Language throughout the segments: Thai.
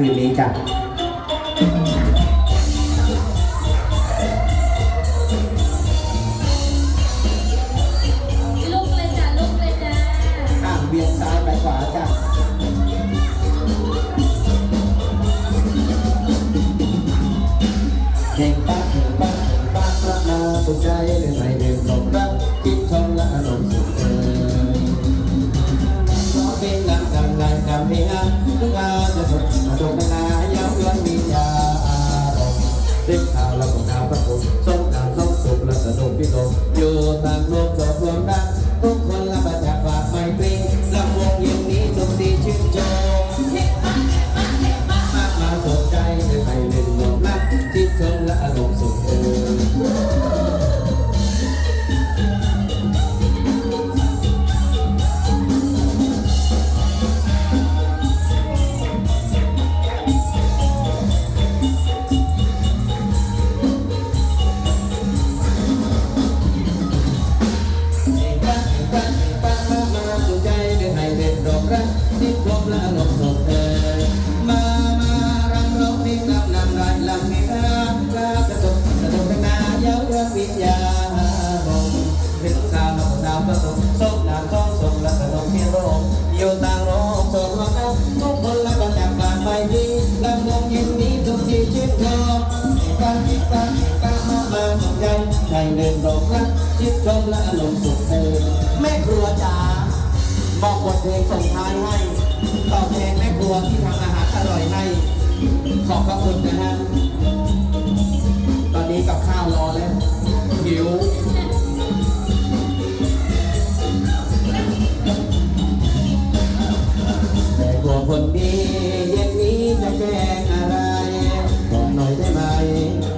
จ้ะลุกเลยจ้ะลุกเลยจ้ะอ่างเบียงซ้ายไปขวาจ้ะเก่งปักเก่งปักเก่งปักรักมาสุขใจเรื่องไหนเรื่องของรักคิดชมและอารมณ์สุขเอ่ยร้องเพลงงานกำลังกำเพลงงานทุกงานจะสด มาดมนาเย้ายวนวิญญาอารมณ์เด็กข่าวแล้วก็ข่าวพระคุณสงการสงสุขและสนุกพิโลอยู่ต่าง เรื่องวิญญานสาวนักสาวประสบสมนามสองสมและสนมเพียงโรงอยู่ต่างโรงสมรักทุกคนละก็จากบ้านไปดีลำวงเย็นนี้ทุกที่ชื่นชมการคิดการการมามาสนใจในเดินโรงรักจิตชมและอารมณ์สุขเออแม่ครัวจ๋าบอกบทเพลงส่งท้ายให้ตอบแทนแม่ครัวที่ทำอาหารอร่อยให้ขอบพระคุณนะฮะ คนดีเย็นนี้จะแกล้งอะไรบอกหน่อยได้ไหม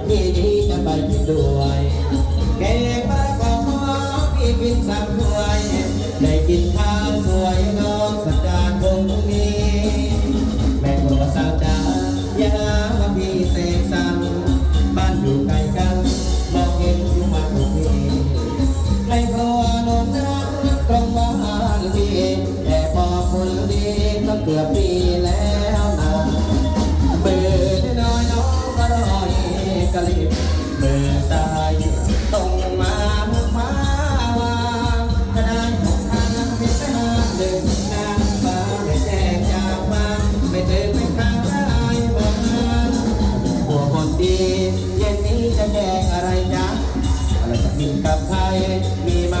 ที่นี้จะไปกินด้วยแกงปลากระป๋องพี่กินสักถ้วยได้กินข้าวสวยน้องสัจจานคงนี้ แม่ครัวสาวจ้าอย่าหาว่าพี่เสกสรร เบื่อสายตรงมาเมื่อมาวางกระได้ของทางเพียงแต่หาเดินนางฟ้าไม่แจ้งจากมาไม่เดินไม่ข้างได้บอกมาหัวคนดีเย็นนี้จะแกงอะไรจ๊ะอะไรจะกินกับใครมีไหม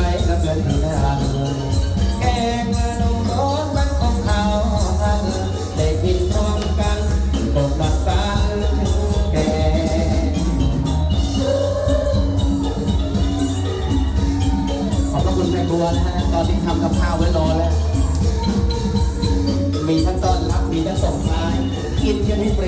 าวไว้รอแล้ว มีทั้งต้อนรับ มีทั้งส่งท้าย กินกันให้เปร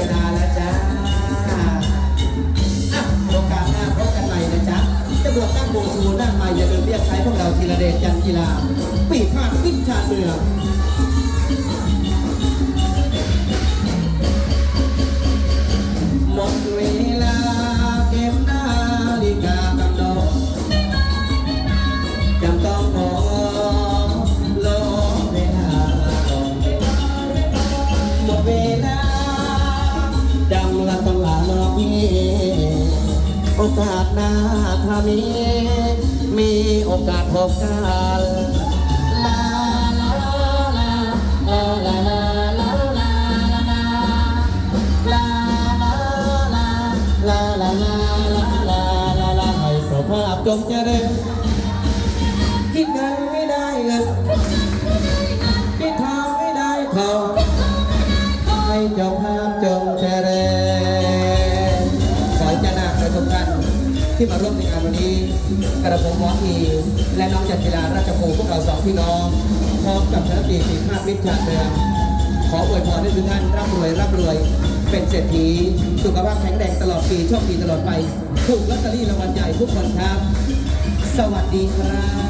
วลาแล้วจ้าอะโอกาสหน้าพบกันใหม่นะจ๊ะจะบวกตั้งโบสูหน้าใหม่อย่าลืมเรียกใช้พวกเราทีละเดชจันกีฬาปีพาดวิชาเมือ โอกาสพบกันลาลาลาลาลาลาลาลาลาลาลาลาลาลาลาลาลาลาลาให้สภาพจงเจริญคิดเงินไม่ได้เงินคิดทองไม่ได้ทองให้จ้าภาพจงเจริญขอให้เจ้านาคและทุกท่านที่มาร่วมในงานวัน กระผมหมออีและน้องจันทิราราชภูพวกเราสองพี่น้อง พร้อมกับธนปีสีภาพมิตรชาติเมืองขออวยพรให้ทุกท่านร่ำรวยร่ำรวย เป็นเศรษฐี สุขภาพแข็งแรงตลอดปีโชคดีตลอดไป ถูกลอตเตอรี่รางวัลใหญ่ทุกคนครับ สวัสดีครับ